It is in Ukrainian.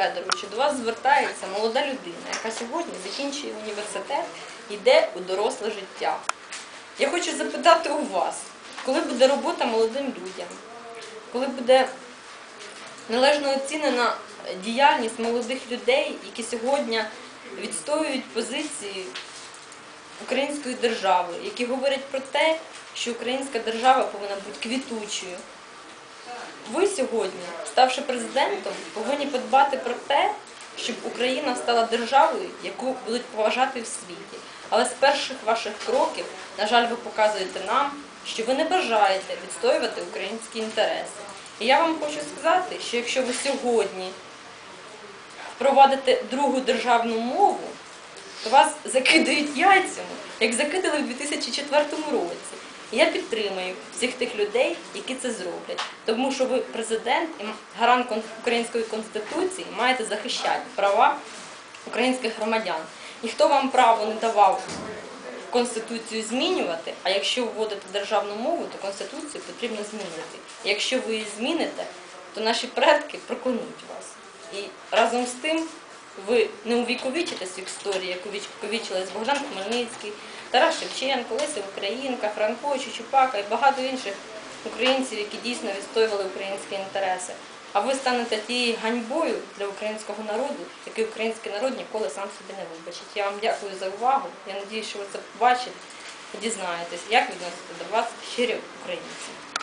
Федоровичу, до вас звертається молода людина, яка сьогодні закінчує університет, йде у доросле життя. Я хочу запитати у вас, коли буде робота молодим людям, коли буде належно оцінена діяльність молодих людей, які сьогодні відстоюють позиції української держави, які говорять про те, що українська держава повинна бути квітучою. Ви сьогодні, ставши президентом, повинні подбати про те, щоб Україна стала державою, яку будуть поважати в світі. Але з перших ваших кроків, на жаль, ви показуєте нам, що ви не бажаєте відстоювати українські інтереси. І я вам хочу сказати, що якщо ви сьогодні впровадите другу державну мову, то вас закидають яйцями, як закидали в 2004 році. Я підтримую всіх тих людей, які це зроблять, тому що ви президент і гарант української конституції маєте захищати права українських громадян. Ніхто вам право не давав конституцію змінювати. А якщо вводите державну мову, то конституцію потрібно змінити. Якщо ви її зміните, то наші предки проконуть вас. І разом з тим ви не увіковічитесь в історії, як увіковічились Богдан Хмельницький, Тарас Шевченко, Леся Українка, Франко, Чучупака і багато інших українців, які дійсно відстоювали українські інтереси. А ви станете тією ганьбою для українського народу, який український народ ніколи сам собі не вибачить. Я вам дякую за увагу. Я надію, що ви це побачите і дізнаєтесь, як відносити до вас щирі українці.